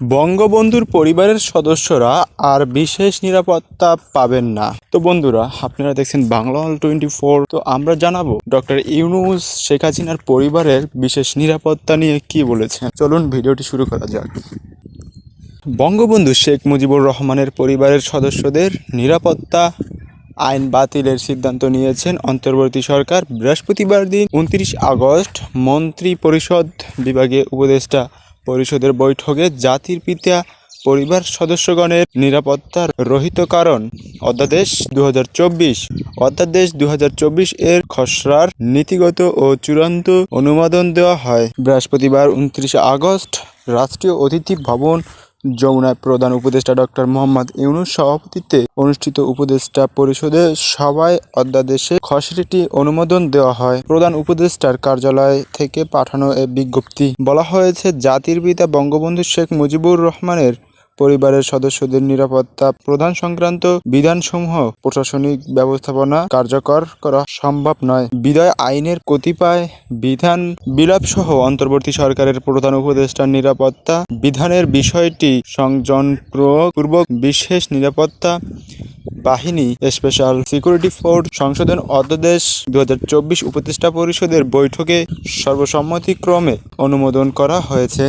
বঙ্গবন্ধুর পরিবারের সদস্যরা আর বিশেষ নিরাপত্তা পাবেন না। তো বন্ধুরা, আপনারা দেখছেন বাংলা হল টোয়েন্টি ফোর। তো আমরা জানাব ডক্টর ইউনুস শেখ হাসিনার পরিবারের বিশেষ নিরাপত্তা নিয়ে কি বলেছেন। চলুন ভিডিওটি শুরু করা যাক। বঙ্গবন্ধু শেখ মুজিবুর রহমানের পরিবারের সদস্যদের নিরাপত্তা আইন বাতিলের সিদ্ধান্ত নিয়েছেন অন্তর্বর্তী সরকার। বৃহস্পতিবার দিন উনত্রিশ আগস্ট মন্ত্রী পরিষদ বিভাগে উপদেষ্টা পরিষদের বৈঠকে জাতির পিতা পরিবার সদস্যগণের নিরাপত্তার রহিত কারণ অধ্যাদেশ দু হাজার চব্বিশ। অধ্যাদেশ দু হাজার চব্বিশ এর খসড়ার নীতিগত ও চূড়ান্ত অনুমোদন দেওয়া হয়। বৃহস্পতিবার উনত্রিশে আগস্ট রাষ্ট্রীয় অতিথি ভবন যমুনায় প্রধান উপদেষ্টা ডক্টর মোহাম্মদ ইউনুস সভাপতিত্বে অনুষ্ঠিত উপদেষ্টা পরিষদে সভায় অধ্যাদেশে খসড়িটি অনুমোদন দেওয়া হয়। প্রধান উপদেষ্টার কার্যালয় থেকে পাঠানো এ বিজ্ঞপ্তি। বলা হয়েছে, জাতির পিতা বঙ্গবন্ধু শেখ মুজিবুর রহমানের পরিবারের সদস্যদের নিরাপত্তা প্রদান সংক্রান্ত বিধানসমূহ প্রশাসনিক ব্যবস্থাপনা কার্যকর করা সম্ভব নয়। বিদায় আইনের কতিপয় বিধান বিলাপসহ অন্তর্বর্তী সরকারের প্রধান উপদেষ্টার নিরাপত্তা বিধানের বিষয়টি সংযোজনপূর্বক বিশেষ নিরাপত্তা বাহিনী, স্পেশাল সিকিউরিটি ফোর্স সংশোধন অধ্যাদেশ দু হাজার চব্বিশ উপদেষ্টা পরিষদের বৈঠকে সর্বসম্মতিক্রমে অনুমোদন করা হয়েছে।